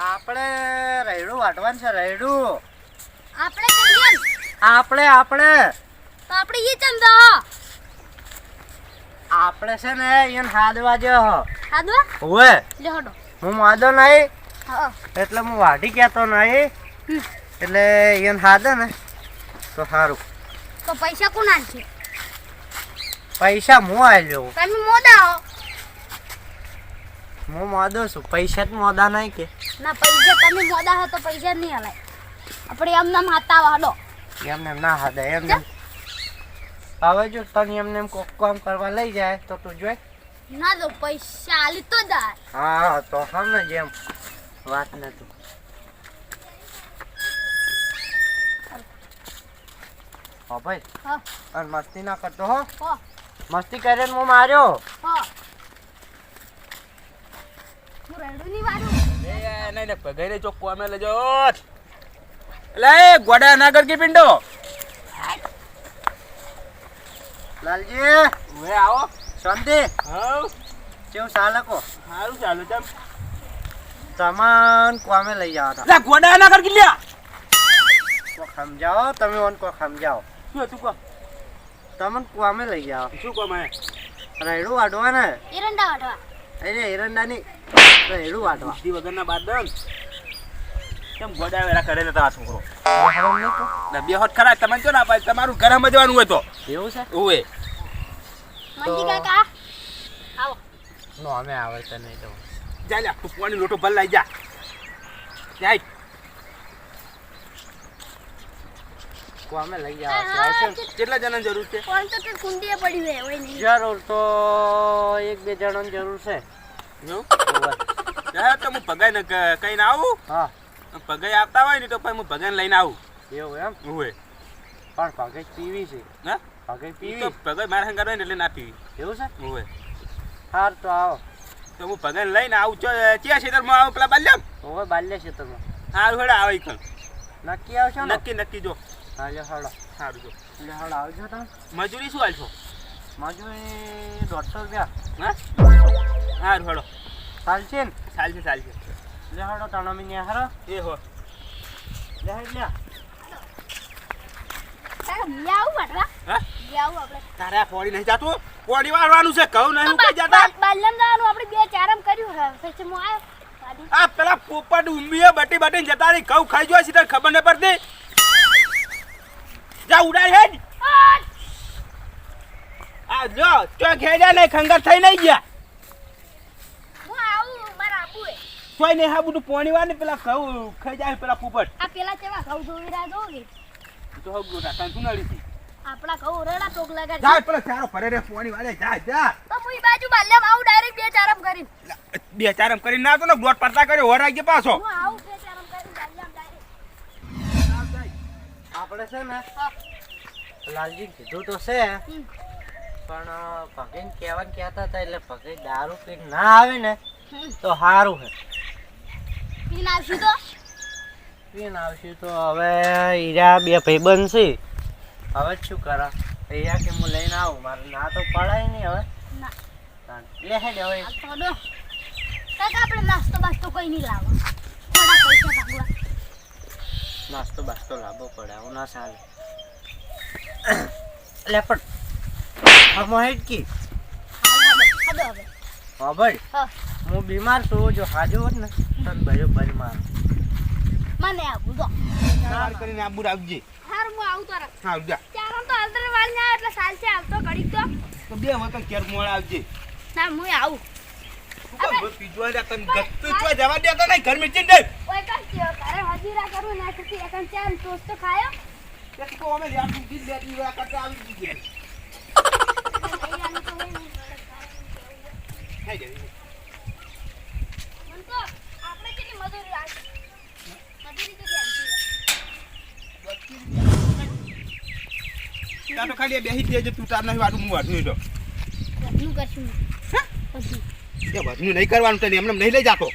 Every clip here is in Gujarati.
આપણે રૈડું વાટવાનું છે રૈડું. આપણે આપણે આપણે. તો આપણે ઈ ચંદા આપણે છે ને ઈન હાદવા જો હાદવા? હોય લે હડો. હું માદો નહીં. હા. એટલે હું વાઢી કહેતો નહીં. એટલે ઈન હાદે ને. તો સારું તો પૈસા કોણ આલશે પૈસા હું આવ્યો તમે મોદા હો. હું મોદો છું. પૈસા જ મોદા નહીં કે. ના પૈસા તમે મોદા હો તો પૈસા નહીં હલાય આપણે એમ નામ હાતા વાડો એમ ના એમને એમ. હવે જો તને એમ કોક કામ કરવા લઈ જાય તો તું જોઈ ના તો પૈસા આલી તો દાર. હા તો હમને જેમ વાત નથી હા ભાઈ હા. અને મસ્તી ના કરતો હો. હો. મસ્તી કરીને હું માર્યો. હો. હું રેડું ની વાડું એ નહીં ને પગાઈને ચોક કોમે લેજો એટલે એ ગોડા ના કર પિંડો. લાલજી હવે આવો. શાંતિ. હા કેવું ચાલે કો? સારું ચાલુ તેમ તમન કોમે લઈ જાવ હતા. એટલે ગોડા ના કર લ્યા. કોક સમજાવો તમે ઓન કોક સમજાવો શું હતું કો? તમને કોમે લઈ જાઓ શું કોમે રાયડો રૈડું ને? એરંડા વાડવા એટલે એરંડાની. રૈડું વાટવા. બુદ્ધિ વગરના બાદન. કેમ ગોડા વેરા કરે ને તારા છોકરો? ને બે હોત ખરા તમને જો ના પાડે. તમારું ઘરમાં સમજવાનું હોય તો. એવું છે? ઓએ મંજી કાકા આવો. નો અમે આવે તો નહીં તો. જા લે તું પાણી લોટો ભર લઈ જા. જાય. કોમે લઈ જાવ આવશે. કેટલા જણાની જરૂર છે? કોણ તો કે કુંડીએ પડી હોય હોય નહીં. જરૂર તો એક બે જણાની જરૂર છે. જો. જા તો હું પગાઈને કઈ ના આવું. હા. પગાઈ આપતા હોય ને તો પછી હું પગાઈ લઈને આવું. એવું એમ? હોય પણ પગાઈ પીવી છે. હા? પગાઈ પીવી તો પગાઈ મારા હોય ને એટલે ના પીવી. એવું છે? હોય હાર તો આવો. તો હું પગાઈ લઈને આવું. ચિયા ક્ષેત્રમાં આવું પેલા બાલ્યમ? હવે બાલ્ય છે હારું હેડા આવે કણ. નક્કી આવશે નક્કી નક્કી જો. હા લે હળો સારું જો લે હળો આવજો તમે મજૂરી શું આલશો મજૂરી દોઢસો રૂપિયા. હા? સારું હેડો ચાલશે ને? ચાલશે ચાલશે. લે હળો તણો મિનિયા હારો. એ હો. લે હેડ લે. તારે પોડી નહીં જાતું? પોડી વાળવાનું છે કહું નહીં કઈ જતા. જવાનું આપણે બે ચારમ કર્યું હવે પછી હું આવ્યો. આ પેલા પોપટ ઉંબીએ બટી બટી જતા રહી ઘઉં ખાઈ જોઈ સીધા ખબર નહીં પડતી? જા ઉડાડ હેડ. આ જો તો ઘેડ્યા નહીં ખંગર થઈ નહીં ગયા. કોઈ નહીં હા બધું પોણી વાર ને પેલા ઘઉં ખાઈ જાય પેલા પોપટ આ પેલા કેવા ઘઉં ધોવી રહ્યા જોગે તો હગ ગોટા કાન સુનાડી થી આપણા ઘઉં રેડા ટોક લગા જા પેલા ચારો ફરે રે પોણી વાળે જા જા. તો મુઈ બાજુ બાલ્યમ આવું ડાયરેક્ટ બે ચારમ કરી. બે ચારમ કરી ના તો ને દોઢ પડતા કર્યો હોરાઈ ગયો પાછો. હું આપણે છે ને લાલજી કીધું તો છે પણ ભગીન કહેવાનું કહેતા હતા એટલે ભગી દારૂ પીને ના આવે ને તો સારું છે પીન આવશું તો? પીને આવશું તો હવે હીરા બે ભાઈબંધ છે. હવે શું કરા? હીરા કે હું લઈને આવું? મારે ના તો પડાય નહીં હવે. લે હે હવે. કાકા આપણે નાસ્તો બાસ્તો કોઈ નહીં લાવો. થોડા પૈસા ભાગવા. નાસ્તો બાસ્તો લાવવો પડે આવું ના ચાલે. લે પણ હમો હેડ કી? હા ભાઈ હા. હું બીમાર છું જો હાજો હોત ને તને ભાઈઓ ભાઈ માર. મને આવું તો ચાર કરીને આબુ રાખજે. હાર હું આવું તો રાખ. હા જા. ચાર તો હાલતર વાળ ના એટલે સાલ છે આવતો ઘડીક તો. તો બે વખત કેર મોળ આવજે. ના હું આવું. તને ગત્તું જવા નહીં ઘર દે ઓય ઘરે હજીરા કરું ના એકન તો ખાયો. અમે યાર તું કરતા આવી મને તો આપણે કેટલી મજૂરી મજૂરી તા તો ખાલી બેહી દેજે તું તાર નહીં વાડું હું વાડું તો. શું કરશું. વધનું એ બધું નહીં કરવાનું તને એમને નહીં લઈ જતો.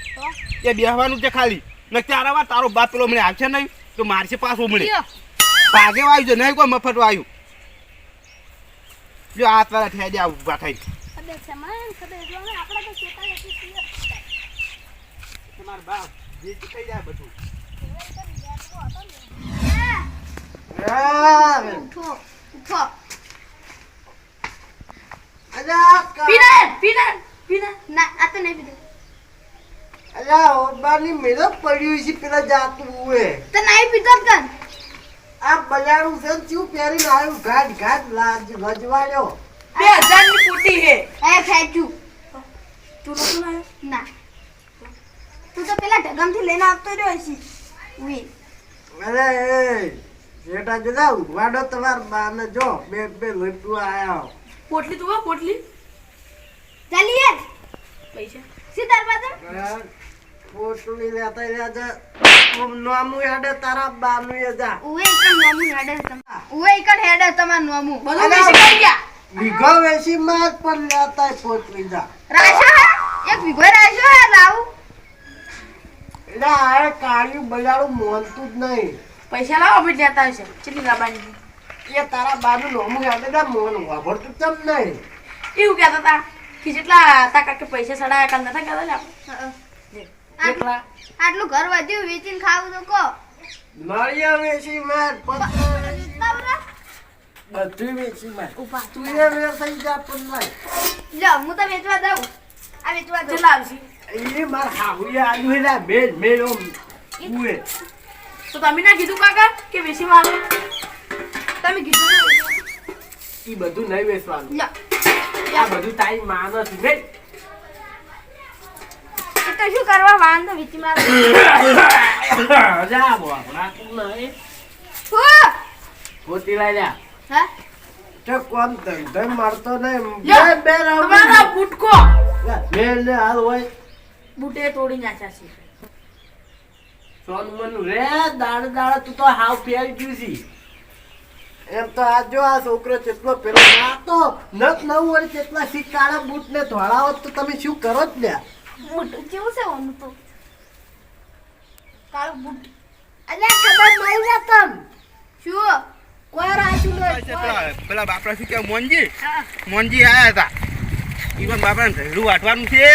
એ બેહવાનું છે ખાલી. ને ત્યારે વાર તારો બાપ પેલો મને આવશે નહીં તો મારશે પાછું મળે. પાગે વાયું છે નહીં કોઈ મફત વાયું. જો આ તારા ઠેજે આવું ઊભા થઈ તમારા બાપ વેચી થઈ જાય બધું. ઉઠો ઉઠો. પીના પીના પીના ના આ તો નહીં પીધું ઓરબાની મેળો પડ્યું છે પેલા જાતું હોય. તો નહીં પીતો કન આ બજારું છે ચિયું પહેરીને આવ્યું ઘાટ ઘાટ લાજ લજવાડ્યો બે હજારની કુટી હે. એ ફેંચ્યું તું નતું લાયો ના. તું તો પેલા ઢગમથી લઈને આવતો રહ્યો છે ઉઈ. અરે એ જેઠા જરા ઉઘવાડો તમાર બાને જો બે બે લટુ આયા. પોટલી તું પોટલી. ચાલીએ પૈસા. સીધા બાજુ પોટલી લેતા રહ્યા નામું હેડે તારા બાનું એ જા. ઉવે એકણ નોમું હેડે તમ ઉવે એકણ હેડે તમાર નોમું? બધું પૈસા કરી ગયા? વીઘો વેચી માં જ લેતા પોટલી જા. રાશો? એક વિગો રાશો હે લાવું. એટલે આ કાળિયું બજારું મોનતું જ નહીં. પૈસા લાવો આપણે લેતા હશે કેટલી લાવવાની? એ તારા બાનું નોમુ હેડે જા મોન વાપરતું તમ નહીં. એવું કહેતા હતા. કે જેટલા તા કાકી પૈસા સડાયા કાલ નતા કહેતા ને આપણે કેટલા આટલું ઘર વધ્યું વેચીને ખાવું તો કો નળિયા વેચી માર બધું વેચી ઉપા તું એ વેચાઈ જા પણ નહીં લ્યો હું તો વેચવા દઉં. આ વેચવા આવશે? એ માર હાવડી આલુ હેલા મેલ મેલ ઓમ ઉએ તો તમે ના કીધું કાકા કે વેસી માં તમે કીધું એ ઈ બધું નહીં વેચવાનું. આ બધું તારી માનસ વે એ તો શું કરવા વાંધો વેચી મારે. જા બો આપણા તું શું ખોટી લાઈ લ્યા હા? તો કોમ ધંધો નહીં. લ્યો, બે બે તમારા બુટકો મેલ ને હાલ હોય. બુટે તોડી નાખ્યા છે. સોન મન રે દાડ દાડ તું તો હાવ ફેરી ગયું છી. એમ તો આ જો આ છોકરો કેટલો પેલો નાતો નત નવ વર્ષ કેટલા સી કાળા બૂટ ને ધોળાવો તો તમે શું કરો જ લ્યા? મોટું કેવું છે ઓનું તો? કાળું બૂટ. અલ્યા ખબર નહીં ને તમ. શું કોઈ રાખ્યું નહીં પેલા બાપરા શું કે મોનજી? મોનજી આયા હતા. ઈવન બાપડા ઘરડું વાટવાનું છે?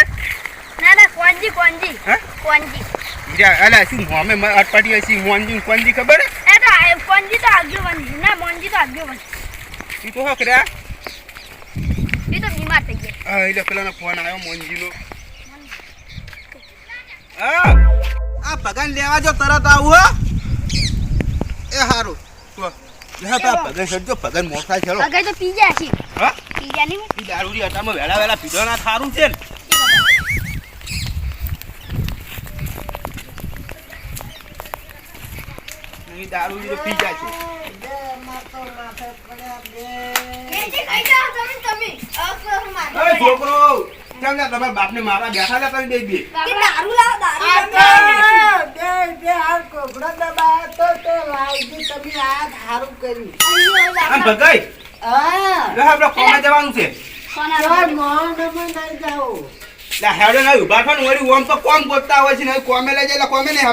ના ના કોંજી કોંજી હે? કોંજી બીજા અલા શું મોમે અટપાટી હશે મોનજી કોનજી ખબર? એ તો આ તો આગળ વંજી ના મોંજી તો આગળ વંજી ઈ તો હો કર્યા એ તો બીમાર થઈ ગયા. હા એટલે પેલાનો ફોન આવ્યો મોનજીનો. આ ભગન લેવા જો તરત આવું હો. એ હારું. તો ભગન મોટા ચલો અગર તો પી ગયા છે. હા? નહીં? ઈ દારૂડી હટામાં વેલા વેલા પીધો ના થારું છે ને. ઈ તો પી છે. બે માતો માથે પડ્યા બે એ ખાઈ જાઓ તમે તમે. અકર માર ઓય છોકરો! કેમ ના તમારા બાપને મારા બેઠા હતા તમે બે બે. કે દારૂ લાવો દારૂ બે બે હાથ કોગળો દબાયો તો તે લાવજી તમે આ કર્યું ભગાઈ હા. આપણે કોમે જવાનું છે. નહીં જાઓ હેડો ના ઊભા થા ને વળી ઓમ તો કોમ ગોતતા હોય છે ને કોમે લઈ જાય કોમે નહીં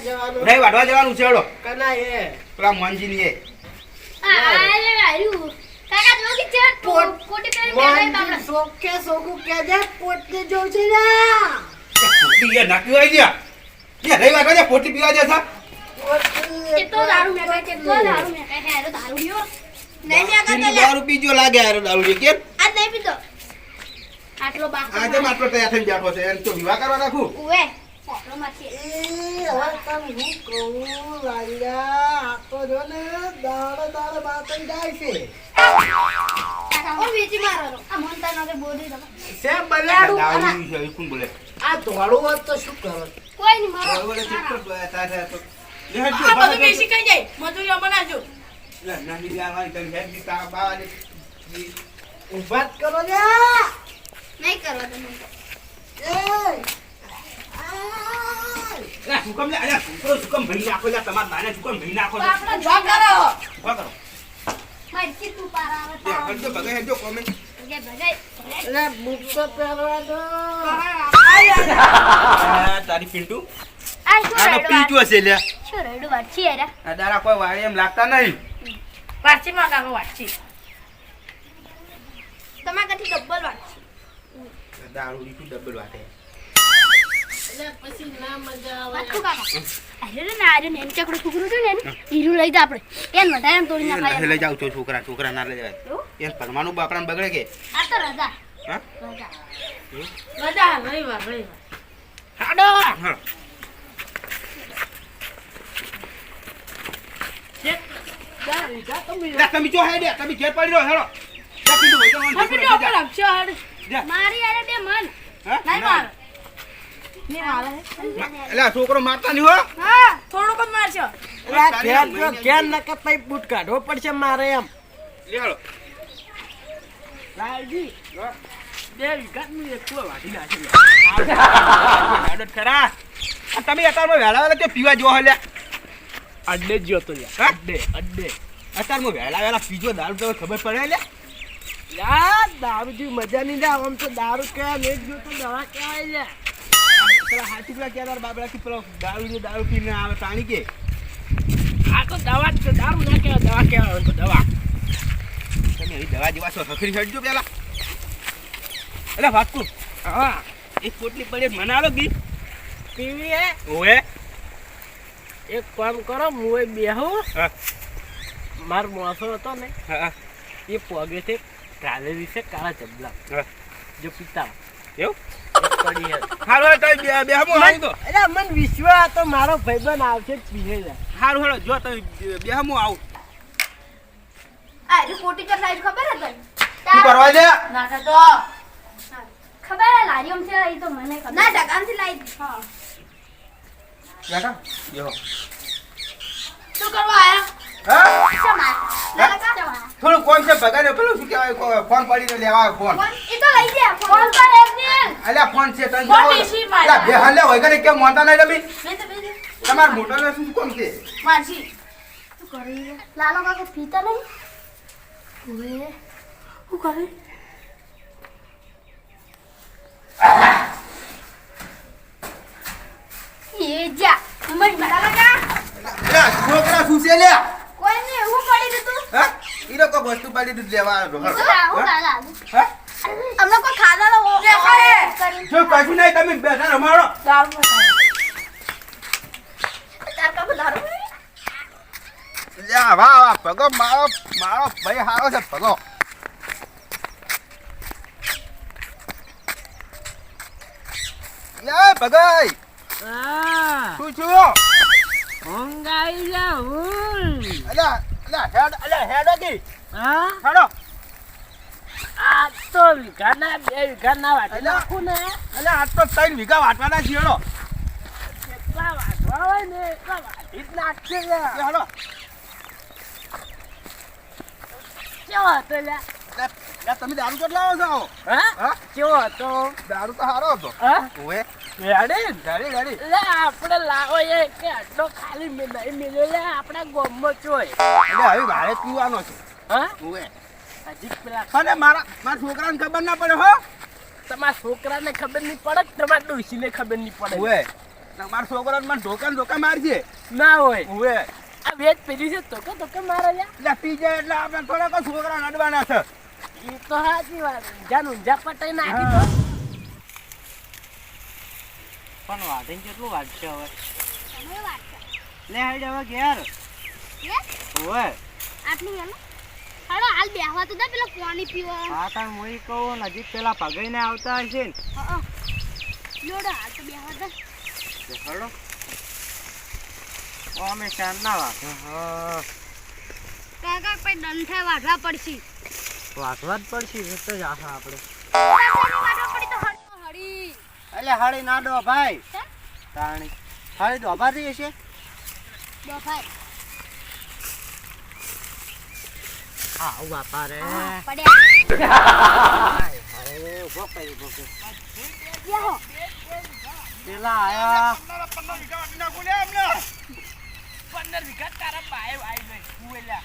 જવાનું. નહીં વાટવા જવાનું છે હેડો. કના એ. પેલા મોનજી ની એ કાકા જો કે છે. પોટ- કોટી પેરી બેઠા મોંઘી બાપડા સોકે સોકું કેજે પોતે જો છે લ્યા. પોટી એ નાખ્યું હોય ગયા. કે રહી વાટવા જાય પોટી પીવા દે સા તો દારૂ તો દારૂ મેં કહે હે દારૂ લ્યો. નહીં મેં છે દારૂ પીજો લાગે યાર દારૂ લે કેમ આજ નહીં પીધો આટલો બાકી આજે માટલો તૈયાર થઈને બેઠો છે એમ તો વિવાહ કરવા રાખું. ઉવે. હોત તો શું કરો કોઈ નહીં ઊભા કરો તમે. લે? અલ્યા છોકરો સુકમ ભઈ નાખો? લે તમાર બાને સુકમ ભઈ નાખો? આપણે જોબ કરો. ઊભા કરો. મારી તું પારા આવે લે ભગે હેડજો કોમેન્ટ ભગે ભગે એટલે બુક તો પહેરવા દો. તારી પિન્ટુ? છે લે શું રેડું વાંચી આ કોઈ વાળી એમ લાગતા નહીં. વાંચી માં કાકો વાંચી. તમારા કથી ડબલ વાંચી. દારૂ લીધું ડબલ વાટે એટલે પછી ના મજા આવે. પાછું કાકા? અરે ના અરે નેમ ચકડું છોકરું હતું ને હીરું લઈ જા આપણે. એને વધારે એમ તોડી નાખાય લઈ જાવ છો છોકરા છોકરા ના લઈ જાય એવું? પરમાનું બાપરાને બગડે કે? આ તો રજા. હા? રજા. રજા રવિવાર રવિવાર. હાડો! હા. ચાર વીઘા તો મેં લે, તમે જો હે દે તમે ઘેર પડી રહ્યો નહીં, હડ. મારી યાર બે મન. હા? નહીં ના. મારે. નહીં એટલે છોકરો મારતા નહીં હો. થોડુંક જ મારશો. એટલે આ ઘેર જો ઘેર નકર પછી બૂટ કાઢવો પડશે મારે એમ. લે લાલજી. બે વીઘા નું એકલો વાટી નાખી ખરા. તમે અત્યારમાં વહેલા વહેલા કે પીવા જો હલ્યા અડ્ડે જ જોતો લ્યા. હા? અડ્ડે અડ્ડે અત્યારમાં વહેલા વહેલા પીજો દારૂ તો ખબર પડે લે યાર દારૂ જેવી મજા નહીં આમ તો દારૂ કહેવાય ને જ જોતો દવા કહેવાય લે પેલા હાથી પેલા કહેતા બાબડા કે પેલો દારૂ દારૂ પીને આવે તાણી કે. આ તો દવા જ છે દારૂ ના કહેવાય દવા કહેવાય તો દવા. તમે દવા જેવા છો હખરી છડજો પેલા. એટલે વાકુ હા એક પોટલી પડી મને આલો ગી પીવી હે? ઓએ એક કામ કરો હું એ બેહું. હા. માર મોસો હતો ને હા એ પગે છે કાલે વિશે કાળા ચબલા હા. જો પિતા. એવું? એક પડી હે હારું હારું બે બે હમો આવી તો અરે મન વિશ્વાસ તો મારો ભાઈબંધ આવશે જ પીએ લે હારું હારું જો તઈ બે- હમો આવું. આ રી કોટી કર લાઈટ ખબર હે તને? તું કરવા દે ના તો. ખબર હે લારીઓમ છે એ તો મને ખબર. ના ડકામથી લાઈ હા. બેટા યો શું કરવા આયા? હા ચમા ના ચમા થોડું કોણ છે? ભગાને પેલું શું કહેવાય? કો- ફોન પડીને લેવા ફોન. એ તો લઈ જા ફોન પર અલ્યા ફોન છે તને ફોન જવો- ડીશી માર્યા. અલ્યા, બે હાલે હોય કે કેમ મોનતા નહીં તમે બે તો બે તો. તમાર મોટાને શું કોમ છે? શું કરી? લાલો કાકો પીતા નહીં? ઓએ શું કરે? એ જા. મરી લાલા અલ્યા, છોકરા શું છે લ્યા કોઈ એવું પડી દીધું હા? ઈ લોકો વસ્તુ પડી દીધી લેવા આવ્યો. હું હતો. લા હું હા? લા લા હા? અમને કોઈ ખાધા લો જો કશું નહીં તમે બેઠા રમાડો દારૂ નખાય. તાર કાકો દારૂ પી? લ્યા વાહ વાહ ભગો મારો મારો ભાઈ હારો છે ભગો લે ભગાઈ. શું છું ઊંઘ આવી જા ઊંઘ અલ્યા અલ્યા હેડ અલ્યા હેડ કી હા? હેડો. આ તો વીઘાના બે વીઘાના વાટી. નાખું ને. અલ્યા આજ તો ત્રણ વીઘા વાટવાના છે હેડો. એટલા વાટવા હોય ને એટલા વાટી જ નાખશે હેડો. કેવો હતો લે લે લે તમે દારૂ કેટલા આવો છો? હા? હા? કેવો હતો? દારૂ તો સારો હતો. હા? ઓએ આપણે લાવો એ કે આટલો ખાલી નહીં લે આપણા ગોમમાં ચોય એટલે હવે મારે પીવાનો છે. હા? હજી પેલા અને મારા મારા છોકરાને ખબર ના પડે હો. તમારા છોકરાને ખબર નહીં પડે તમારા ડોશીને ખબર નહીં પડે? ઓએ તમારા છોકરાને મને ઢોકા ઢોકા મારજે. ના હોય. ઓએ આ વેજ પેલી છે તો કે તો કે મારે એટલે પી જાય એટલે આપણે થોડાક છોકરા નડવાના છે. એ તો સાચી વાત. જાન ઊંઝા પટાઈ નાખી તો. પણ વાઢીને કેટલું વાઢશે હવે? લે હાઈડ હવે ઘેર. ઓય આટલું વેલું હાલો હાલ બેહવા તો દે પેલા પાણી પીવા. હા તાર મોઈ કહું નજીક પેલા પગાઈને આવતા હશે ને. હા લોડો હાલ તો બેહવા દે. હળો ઓ અમે શાન ના વાત કાકા પે દંઠે વાઢવા પડશે. વાંચવા જ પડશે તો જ આપણે વાઢવા પડી તો હળી હળી એટલે હાડી ના ડો ભાઈ? તાણી. હાડી ડોબા થઈ હશે બફાઈ આવ બાપા રે પડ્યા અરે ઊભો કરી ઊભો કરી. બેહો પેલા આયા. પંદર વીઘા તારા બાય આવી ગઈ હું એલા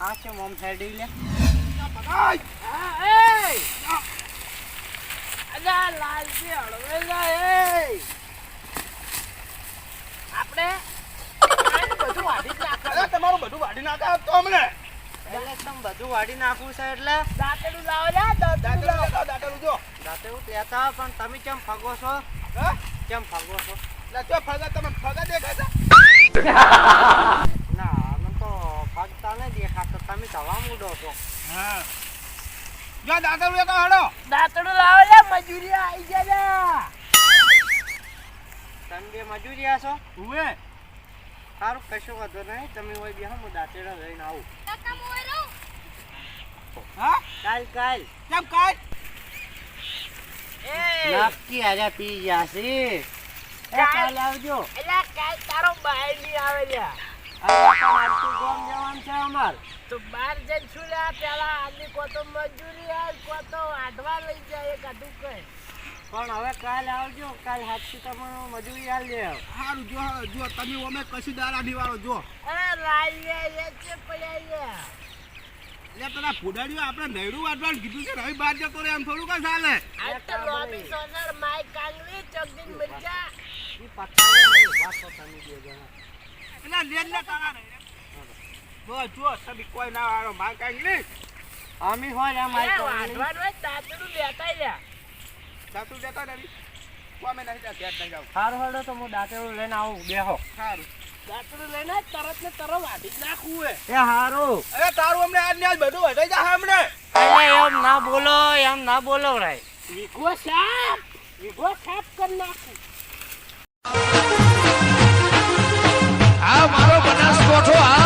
આ છે મોમ સાઈડ લે. આ એ. જ તમે દાંતેલું દાંતેલું કેમ ફગો છો કેમ ફગો છો ફગા તમે ફગા દેખાય છે ના તો ફગતા નહીં દેખાતો તમે હવા મૂડો છો હા જો દાદા લેતો હડો દાંતડું લાવો લે મજૂરી આવી જાય તમે બે મજૂરિયા છો? ઉવે સારું કશું વાંધો નહીં. તમે હોય બે હું દાંતેડા લઈને આવું. હા કાલ કાલ. કેમ કાય નક્કી આજે પી ગયા છે. કાલ. આવજો. એટલે કાલ તારો બહાર નહીં આવે તો બહાર જઈને લે? પેલા આદમી કોતો મજૂરી આવ કોતો લઈ જાય એક આધું કઈ પણ હવે કાલ આવજો કાલ હાથથી તમને મજૂરી આલ દે હારું જો જો તમે અમે કશી દાડા નિવાળો જો. અરે લાઈ લે લે છે પડ્યા લે એટલે પેલા ફુડાડીઓ આપણે નૈડું વાટવાનું કીધું છે રવિ બાર જતો રે એમ થોડું કઈ ચાલે. આ તો લોબી સોનર માય કાંગલી ચોકદીન મિર્જા ઈ તમે બે જણા. એટલે લેન લે તારા જો જો તમે કોઈ ના વાળો માં કાંઈ નહીં અમે હોય વાઢવાનું હોય દાંતડું લેતા લ્યા સાતું જતા નથી કોમે નહીં ત્યાં ઘેર નહીં જાવ સારું હળો તો હું દાંતેડું લઈને આવું. બેહો. સારું દાંતડું લઈને તરત ને તરત વાઢી જ નાખવું હે એ હારું. અરે તારું અમને આજ ને આજ બધું વધાઈ જા હમણે. એમ ના બોલો એમ ના બોલો રાય. વિઘો સાપ વિઘો સાપ કરી નાખું. આ મારો બનાસકોઠો આ